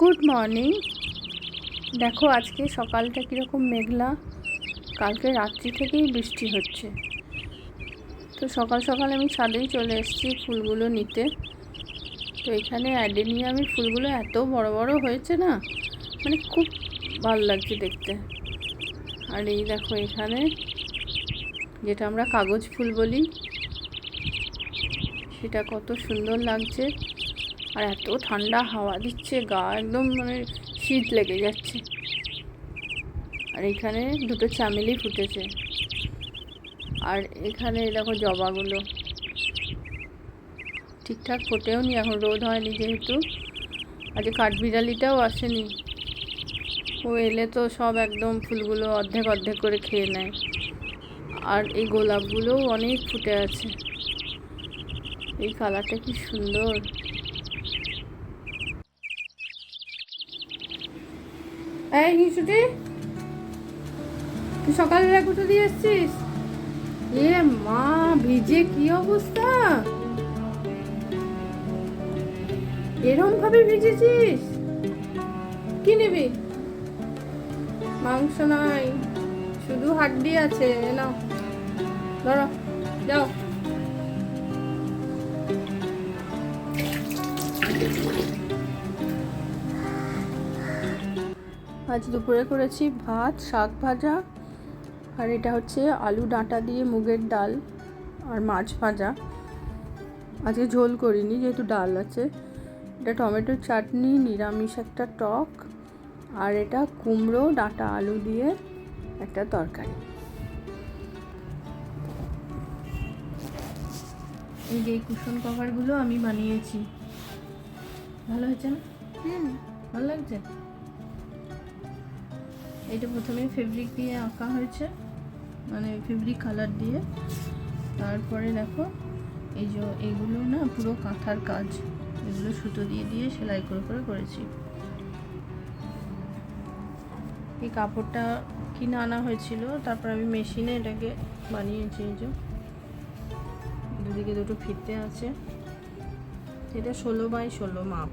Good morning দেখো, আজকে সকালটা কীরকম মেঘলা। কালকে রাত্রি থেকেই বৃষ্টি হচ্ছে। তো সকাল সকাল আমি ছাদেই চলে এসেছি ফুলগুলো নিতে। তো এখানে অ্যাডেনিয়ামের ফুলগুলো এত বড় বড় হয়েছে না মানে খুব ভালো লাগছে দেখতে। আর এই দেখো এখানে, যেটা আমরা কাগজ ফুল বলি, সেটা কত সুন্দর লাগছে। আর এত ঠান্ডা হাওয়া দিচ্ছে, গা একদম মানে শীত লেগে যাচ্ছে। আর এখানে দুটো চামেলি ফুটেছে। আর এখানে দেখো জবাগুলো। ঠিকঠাক ফোটেও নি এখন রোদ হয়নি যেহেতু। আজকে কাঠবিড়ালিটাও আসেনি। ও এলে তো সব একদম ফুলগুলো অর্ধেক অর্ধেক করে খেয়ে নেয়। আর এই গোলাপগুলোও অনেক ফুটে আছে। এই কালারটা কি সুন্দর। এই হিসুটি তুই সকালে কোথা দিয়ে এসছিস? এ মা, ভিজে কি অবস্থা? এরম ভাবে ভিজেছিস? কি নিবি? মাংস নাই, শুধু হাড্ডি আছে নাও। ধরো, যাও। আজ দুপুরে করেছি ভাত শাক ভাজা আর এটা হচ্ছে আলু ডাঁটা দিয়ে মুগের ডাল আর মাছ ভাজা। আজকে ঝোল করিনি যেহেতু ডাল আছে। এটা টমেটোর চাটনি নিরামিষ একটা টক আর এটা কুমড়ো ডাঁটা আলু দিয়ে একটা তরকারি। এই যে কুশন কভারগুলো আমি বানিয়েছি। ভালো হয়েছে না? হুম। ভালো লাগছে? এটা প্রথমে ফেব্রিক দিয়ে আঁকা হয়েছে মানে ফেব্রিক কালার দিয়ে। তারপরে দেখো, এই যে এগুলো না পুরো কাঁথার কাজ, এগুলো সুতো দিয়ে দিয়ে সেলাই করে করে করেছি। এই কাপড়টা কিনে আনা হয়েছিল, তারপর আমি মেশিনে এটাকে বানিয়েছি, এই যে। দুদিকে দুটো ফিতে আছে। এটা ষোলো বাই ষোলো মাপ।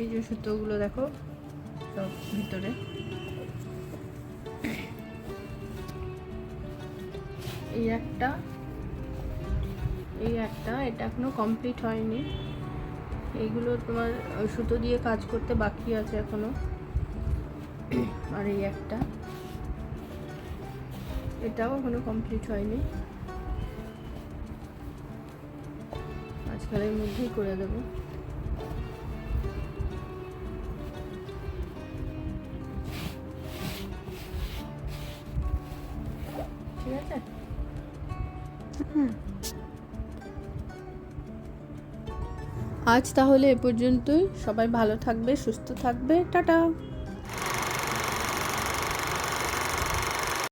এই যে সুতোগুলো দেখো সব ভিতরে। এই একটা এই একটা, এটা এখনও কমপ্লিট হয়নি। এইগুলো তোমার সুতো দিয়ে কাজ করতে বাকি আছে এখনও। আর এই একটা, এটাও এখনও কমপ্লিট হয়নি। আজকালের মধ্যেই করে দেবো। আজ তাহলে এ পর্যন্তই। সবাই ভালো থাকবে সুস্থ থাকবে। টাটা।